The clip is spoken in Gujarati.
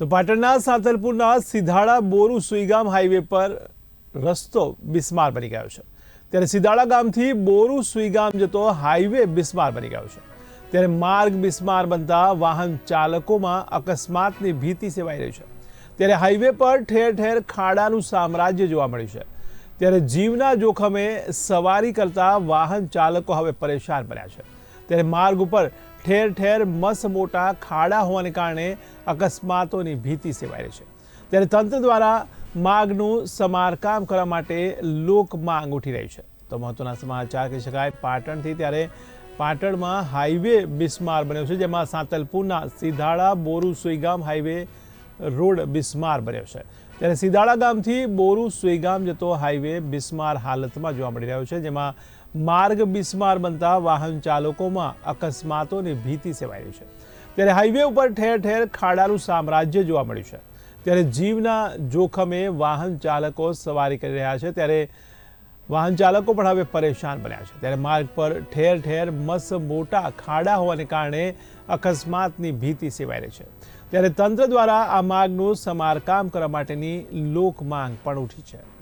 તો પાટણના સાંતલપુરના સિધાડા બોરુ સુઈગામ હાઈવે પર રસ્તો બિસ્માર બની ગયો છે. ત્યારે સિધાડા ગામથી બોરુ સુઈગામ જતો હાઈવે બિસ્માર બની ગયો છે. ત્યારે માર્ગ બિસ્માર બનતા વાહન ચાલકોમાં અકસ્માતની ભીતિ સેવાઈ રહી છે. ત્યારે હાઈવે પર ઠેર ઠેર ખાડાનું સામ્રાજ્ય જોવા મળ્યું છે. ત્યારે જીવના જોખમે સવારી કરતા વાહન ચાલકો હવે પરેશાન બન્યા છે. ત્યારે માર્ગ ઉપર ઠેર ઠેર મસ મોટા ખાડા હોવાને કારણે અકસ્માતોની ભીતિ સેવાઈ રહી છે. ત્યારે તંત્ર દ્વારા માર્ગનું સમારકામ કરવા માટે લોક માંગ ઉઠી રહી છે. તો મહત્વના સમાચાર કહી શકાય, પાટણથી ત્યારે પાટણમાં હાઈવે બિસ્માર બન્યો છે, જેમાં સાંતલપુરના સિધાળા બોરુ સુઈગામ હાઈવે રોડ બિસ્માર બન્યો છે. ત્યારે સીધાળા ગામથી બોરુ સુઈગામ જતો હાઈવે બિસ્માર હાલતમાં જોવા મળી રહ્યો છે, જેમાં માર્ગ બિસ્માર બનતા વાહન ચાલકોમાં અકસ્માતોની ભીતિ સેવાઈ રહી છે. ત્યારે હાઈવે ઉપર ઠેર ઠેર ખાડાનું સામ્રાજ્ય જોવા મળ્યું છે. ત્યારે જીવના જોખમે વાહન ચાલકો સવારી કરી રહ્યા છે. ત્યારે વાહન ચાલકો પણ હવે પરેશાન બન્યા છે. ત્યારે માર્ગ પર ઠેર ઠેર મસ મોટા ખાડા હોવાને કારણે અકસ્માતની ભીતિ સેવાઈ રહી છે. ત્યારે તંત્ર દ્વારા આ માર્ગનું સમારકામ કરવા માટેની લોક માંગ પણ ઉઠી છે.